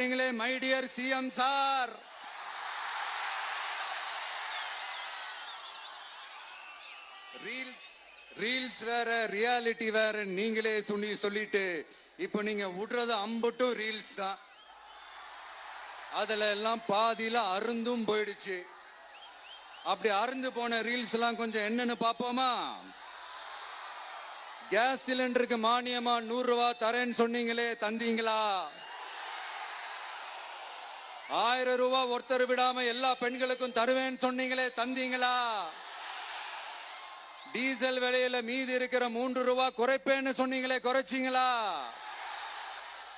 சொல்றீங்களே my dear CM sir reels reels வேற reality வேற நீங்களே சொல்லி சொல்லிட்டு இப்போ நீங்க விடுறது அம்பட்டும் ரீல்ஸ் தான். அதுல எல்லாம் பாதியில அருந்தும் போயிடுச்சு. அப்படி அருந்து போன ரீல்ஸ் எல்லாம் கொஞ்சம் என்னன்னு பாப்போமா கேஸ் சிலிண்டருக்கு மானியமா நூறு ரூபா தரேன்னு சொன்னீங்களே தந்தீங்களா? ஆயிரம் ரூபாய் ஒருத்தர் விடாம எல்லா பெண்களுக்கும் தருவேன்னு சொன்னீங்களே தந்தீங்களா? டீசல் விலையில மீதி இருக்கிற மூன்று ரூபா குறைப்பேன்னு சொன்னீங்களே குறைச்சிங்களா?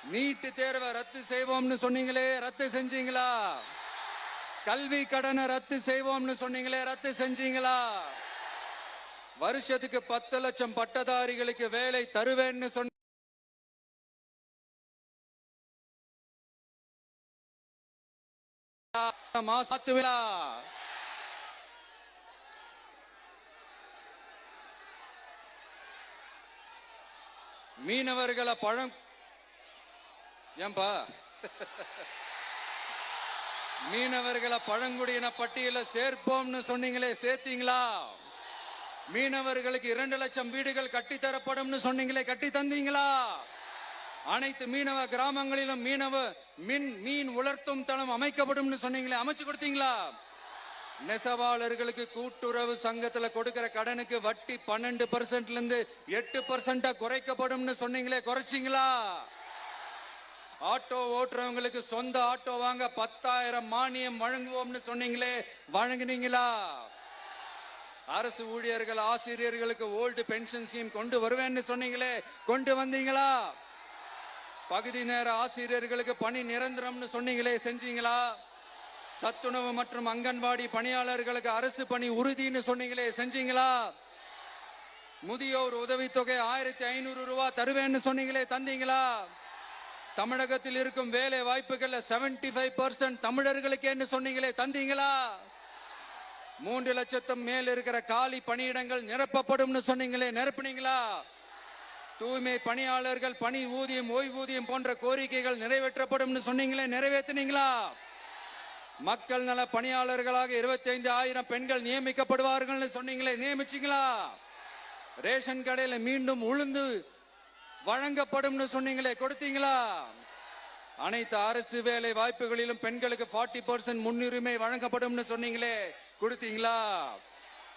நீட்டு தேர்வை ரத்து செய்வோம்னு சொன்னீங்களே ரத்து செஞ்சீங்களா? கல்வி கடனை ரத்து செய்வோம்னு சொன்னீங்களே ரத்து செஞ்சீங்களா? வருஷத்துக்கு பத்து லட்சம் பட்டதாரிகளுக்கு வேலை தருவேன்னு சொன்ன மாசத்துவிழா. மீனவர்களை பழம் ஏன்பா? மீனவர்களை பழங்குடியின பட்டியல சேர்ப்போம்னு சொன்னீங்களே சேர்த்தீங்களா? மீனவர்களுக்கு இரண்டு லட்சம் வீடுகள் கட்டி சொன்னீங்களே கட்டி தந்தீங்களா அனைத்து மீனவ கிராமங்களிலும் மீனவ மின் மீன் உலர்த்தும் தளம் அமைக்கப்படும்னு சொன்னீங்களே அமைச்சு கொடுத்தீங்களா? நெசவாளர்களுக்கு கூட்டுறவு சங்கத்துல கொடுக்கிற கடனுக்கு வட்டி பன்னெண்டு பர்சன்ட்ல இருந்து எட்டு பர்சன்டா குறைக்கப்படும்னு சொன்னீங்களே குறைச்சிங்களா? ஆட்டோ ஓட்டுறவங்களுக்கு சொந்த ஆட்டோ வாங்க பத்தாயிரம் மானியம் வழங்குவோம்னு சொன்னீங்களே வழங்குனீங்களா? அரசு ஊழியர்கள் ஆசிரியர்களுக்கு ஓல்டு பென்ஷன் ஸ்கீம் கொண்டு வருவேன்னு சொன்னீங்களே கொண்டு வந்தீங்களா? பகுதி நேர ஆசிரியர்களுக்கு பணி நிரந்தரம்னு சொன்னீங்களே செஞ்சீங்களா? சத்துணவு மற்றும் அங்கன்வாடி பணியாளர்களுக்கு அரசு பணி உறுதின்னு சொன்னீங்களே செஞ்சீங்களா? முதியோர் உதவித்தொகை ஆயிரத்தி ஐநூறு ரூபா தருவேன்னு சொன்னீங்களே தந்தீங்களா? தமிழகத்தில் இருக்கும் வேலை வாய்ப்புகள்ல 75% ஃபைவ் பர்சன்ட் தமிழர்களுக்கேன்னு சொன்னீங்களே தந்தீங்களா? மூன்று லட்சத்தும் மேல் இருக்கிற காலி பணியிடங்கள் நிரப்பப்படும்னு சொன்னீங்களே நிரப்புனீங்களா? தூய்மை பணியாளர்கள் பணி ஊதியம் ஓய்வூதியம் போன்ற கோரிக்கைகள் நிறைவேற்றப்படும்னு சொன்னீங்களே நிறைவேற்றினீங்களா? மக்கள் நல பணியாளர்களாக இருபத்தி ஐந்து ஆயிரம் பெண்கள் நியமிக்கப்படுவார்கள்னு சொன்னீங்களே நியமிச்சீங்களா? ரேஷன் கடையில மீண்டும் உளுந்து வழங்கப்படும்னு சொன்னீங்களே கொடுத்தீங்களா? அனைத்து அரசு வேலை வாய்ப்புகளிலும் பெண்களுக்கு 40% பர்சன்ட் முன்னுரிமை வழங்கப்படும்னு சொன்னீங்களே கொடுத்தீங்களா?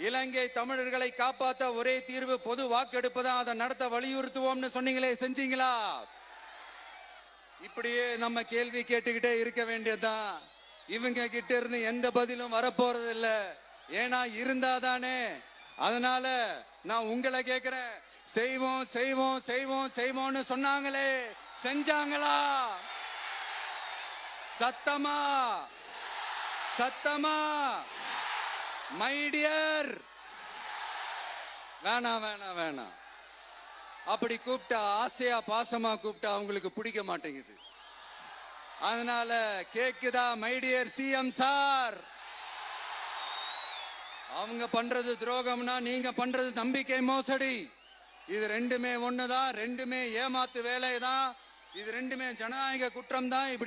இலங்கை தமிழர்களை காப்பாத்த ஒரே தீர்வு பொது வாக்கெடுப்பு தான் அதை நடத்த வலியுறுத்துவோம்னு சொன்னீங்களே செஞ்சீங்களா? இப்படியே நம்ம கேள்வி கேட்டுக்கிட்டே இருக்க வேண்டியதுதான். இவங்க கிட்ட இருந்து எந்த பதிலும் வரப்போறது இல்ல ஏன்னா இருந்தாதானே. அதனால நான் உங்களை கேக்குறேன். செய்வோம் செய்வோம் செய்வோம் செய்வோம்னு சொன்னாங்களே. செஞ்சாங்களா? சத்தமா? சத்தமா? மை டியர் வேணாம் வேணாம் வேணாம். அப்படி கூப்பிட்டா ஆசையா பாசமா கூப்பிட்டா அவங்களுக்கு பிடிக்க மாட்டேங்குது. அதனால கேக்குதா மைடியர் சிஎம் சார் அவங்க பண்றது துரோகம்னா நீங்க பண்றது நம்பிக்கை மோசடி. இது ரெண்டுமே ஒண்ணுதான் ரெண்டுமே ஏமாத்து வேலை தான் இது ரெண்டுமே ஜனநாயக குற்றம் தான் இப்படி